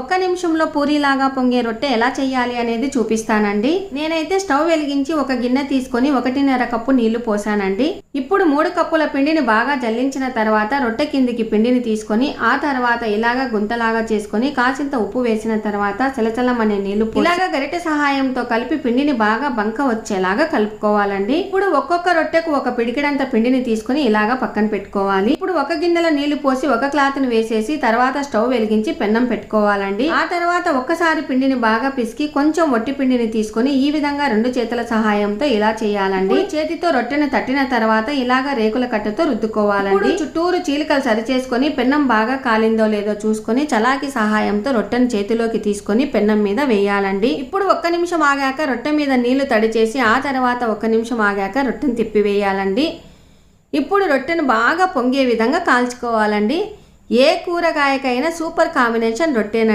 ఒక్క నిమిషంలో పూరీలాగా పొంగే రొట్టె ఎలా చేయాలి అనేది చూపిస్తానండి. నేనైతే స్టవ్ వెలిగించి ఒక గిన్నె తీసుకొని ఒకటిన్నర కప్పు నీళ్ళు పోసానండి. ఇప్పుడు మూడు కప్పుల పిండిని బాగా జల్లించిన తర్వాత రొట్టె కిందికి పిండిని తీసుకొని ఆ తర్వాత ఇలాగా గుంతలాగా చేసుకొని కాసింత ఉప్పు వేసిన తర్వాత చలచలం అనే నీళ్ళు ఇలాగా గరిటె సహాయంతో కలిపి పిండిని బాగా బంక వచ్చేలాగా కలుపుకోవాలండి. ఇప్పుడు ఒక్కొక్క రొట్టెకు ఒక పిడికిడంత పిండిని తీసుకొని ఇలాగా పక్కన పెట్టుకోవాలి. ఇప్పుడు ఒక గిన్నెలో నీళ్ళు పోసి ఒక క్లాత్ని వేసేసి తర్వాత స్టవ్ వెలిగించి పెన్నం పెట్టుకోవాలండి ఆ తర్వాత ఒక్కసారి పిండిని బాగా పిసికి కొంచెం వట్టి పిండిని తీసుకొని ఈ విధంగా రెండు చేతుల సహాయంతో ఇలా చేయాలండి. చేతితో రొట్టెను తట్టిన తర్వాత ఇలాగా రేకుల కట్టతో రుద్దుకోవాలండి. చుట్టూరు చీలికలు సరిచేసుకొని పెన్నం బాగా కాలిందో లేదో చూసుకొని చలాకి సహాయంతో రొట్టెను చేతిలోకి తీసుకొని పెన్నం మీద వేయాలండి. ఇప్పుడు ఒక్క నిమిషం ఆగాక రొట్టె మీద నీళ్ళు తడిచేసి ఆ తర్వాత ఒక్క నిమిషం ఆగాక రొట్టెను తిప్పివేయాలండి ఇప్పుడు రొట్టెను బాగా పొంగే విధంగా కాల్చుకోవాలండి. ఏ కూరగాయకైనా సూపర్ కాంబినేషన్ రొట్టెనండి.